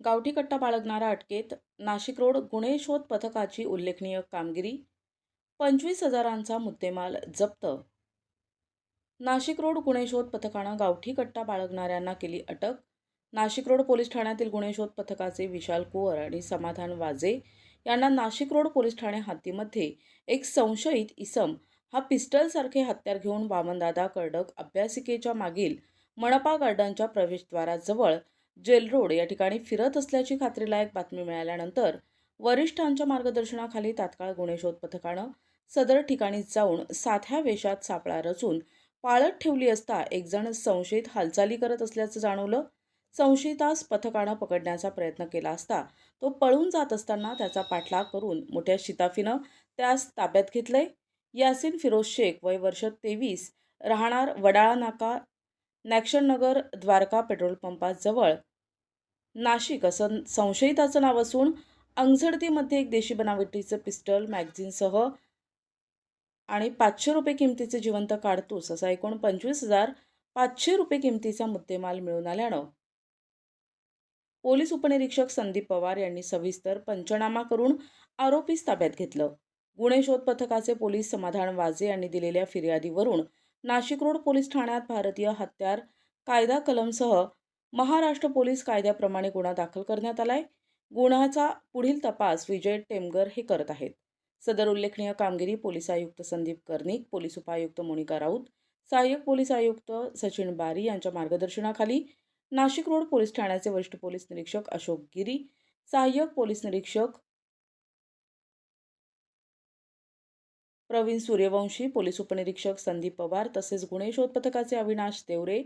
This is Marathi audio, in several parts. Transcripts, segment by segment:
गावठी कट्टा बाळगणारा अटकेत नाशिक रोड गुन्हे शोध पथकाची उल्लेखनीय कामगिरी. पंचवीस हजारांचा मुद्देमाल जप्त. नाशिक रोड गुन्हे शोध पथकानं गावठी कट्टा बाळगणाऱ्यांना केली अटक. नाशिक रोड पोलीस ठाण्यातील गुन्हे शोध पथकाचे विशाल कुवर आणि समाधान वाजे यांना नाशिक रोड पोलीस ठाणे हद्दीमध्ये एक संशयित इसम हा पिस्टलसारखे हत्यार घेऊन वामनदादा कर्डक अभ्यासिकेच्या मागील मनपा गार्डनच्या प्रवेशद्वाराजवळ जेल रोड या ठिकाणी फिरत असल्याची खात्रीलायक बातमी मिळाल्यानंतर वरिष्ठांच्या मार्गदर्शनाखाली तात्काळ गुन्हे शोध पथकानं सदर ठिकाणी जाऊन साध्या वेशात सापळा रचून पाळत ठेवली असता एकजण संशयित हालचाली करत असल्याचं जाणवलं. संशयितास पथकानं पकडण्याचा प्रयत्न केला असता तो पळून जात असताना त्याचा पाठलाग करून मोठ्या शिताफीनं त्यास ताब्यात घेतलंय. यासिन फिरोज शेख वय वर्ष तेवीस राहणार वडाळा नाका नॅक्शन नगर द्वारका पेट्रोल पंपाजवळ नाशिक असं संशयिताचं नाव असून अंगझडतीमध्ये एक देशी बनावटीचं पिस्टल मॅगझिनसह आणि पाचशे रुपये किमतीचे जिवंत काढतूस असा एकूण पंचवीस हजार पाचशे रुपये किमतीचा मुद्देमाल मिळून आल्यानं पोलीस उपनिरीक्षक संदीप पवार यांनी सविस्तर पंचनामा करून आरोपीस ताब्यात घेतलं. गुन्हे शोध पथकाचे पोलीस समाधान वाजे यांनी दिलेल्या फिर्यादीवरून नाशिक रोड पोलीस ठाण्यात भारतीय हत्यार कायदा कलमसह महाराष्ट्र पोलीस कायद्याप्रमाणे गुन्हा दाखल करण्यात आलाय. गुन्ह्याचा पुढील तपास विजय टेमगर हे करत आहेत. सदर उल्लेखनीय कामगिरी पोलीस आयुक्त संदीप कर्णिक पोलीस उपायुक्त मोनिका राऊत सहाय्यक पोलीस आयुक्त सचिन बारी यांच्या मार्गदर्शनाखाली नाशिक रोड पोलीस ठाण्याचे वरिष्ठ पोलीस निरीक्षक अशोक गिरी सहाय्यक पोलीस निरीक्षक प्रवीण सूर्यवंशी पोलीस उपनिरीक्षक संदीप पवार तसेच गुन्हे शोध पथकाचे अविनाश देवरे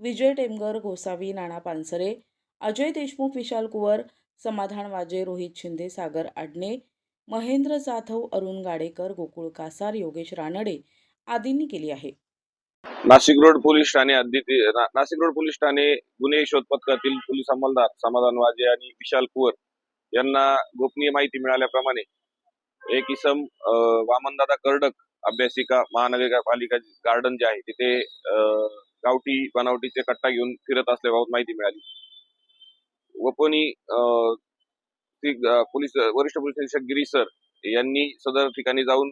विजय टेमगर गोसावी नाना पानसरे अजय देशमुख विशाल कुवर समाधान वाजे रोहित शिंदे सागर आडणे महेंद्र जाधव अरुण गाडेकर गोकुळ कासार योगेश रानडे आदींनी केली आहे. नाशिक रोड पोलीस ठाणे नाशिक रोड पोलीस ठाणे गुन्हे शोध पथकातील पोलीस अंमलदार समाधान वाजे आणि विशाल कुवर यांना गोपनीय माहिती मिळाल्याप्रमाणे एक इसम अं, वामनदादा कर्डक अभ्यासिका महानगरपालिका गार्डन जे आहे तिथे अं, गावठी बनावटीचे कट्टा घेऊन फिरत असल्याबाबत माहिती मिळाली. वपोनी अं, पोलीस वरिष्ठ पोलीस निरीक्षक गिरीश सर यांनी सदर ठिकाणी जाऊन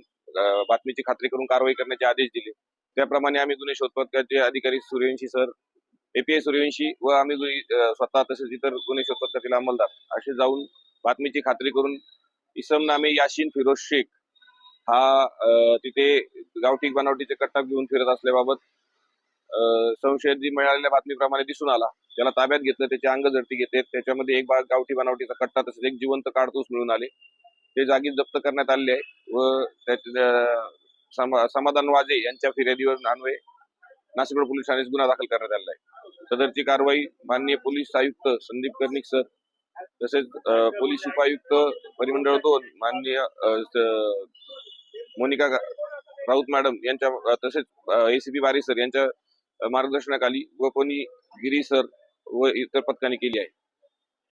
बातमीची खात्री करून कारवाई करण्याचे आदेश दिले. त्याप्रमाणे आम्ही गुन्हे शोध पथकाचे अधिकारी सूर्यवंशी सर एपीआय सूर्यवंशी व आम्ही स्वतः तसेच इतर गुन्हे शोध पथकातील अंमलदार असे जाऊन बातमीची खात्री करून इसम नामे याशीन फिरोज शेख हा तिथे गावठी बनावटीचे कट्टा घेऊन फिरत असल्याबाबत अं, जी मिळालेल्या बातमीप्रमाणे दिसून आला. त्याला ताब्यात घेतलं त्याची अंग झडती घेते त्याच्यामध्ये एक बाग गावठी बनावटीचा कट्टा तसेच एक जिवंत काडतूस मिळून आले. ते जागी जप्त करण्यात आले आहे व त्याचे समाधान वाजे यांच्या फिर्यादीवर अन्वये नाशिक पोलीस ठाण्यात गुन्हा दाखल करण्यात आलेला आहे. सदरची कारवाई माननीय पोलीस आयुक्त संदीप कर्णिक सर तसेच पोलीस उपायुक्त परिमंडळ दोन माननीय मोनिका राऊत मॅडम यांच्या तसेच एसीपी बारी सर यांच्या मार्गदर्शनाखाली व कोणी गिरी सर व इतर पथकाने केली आहे.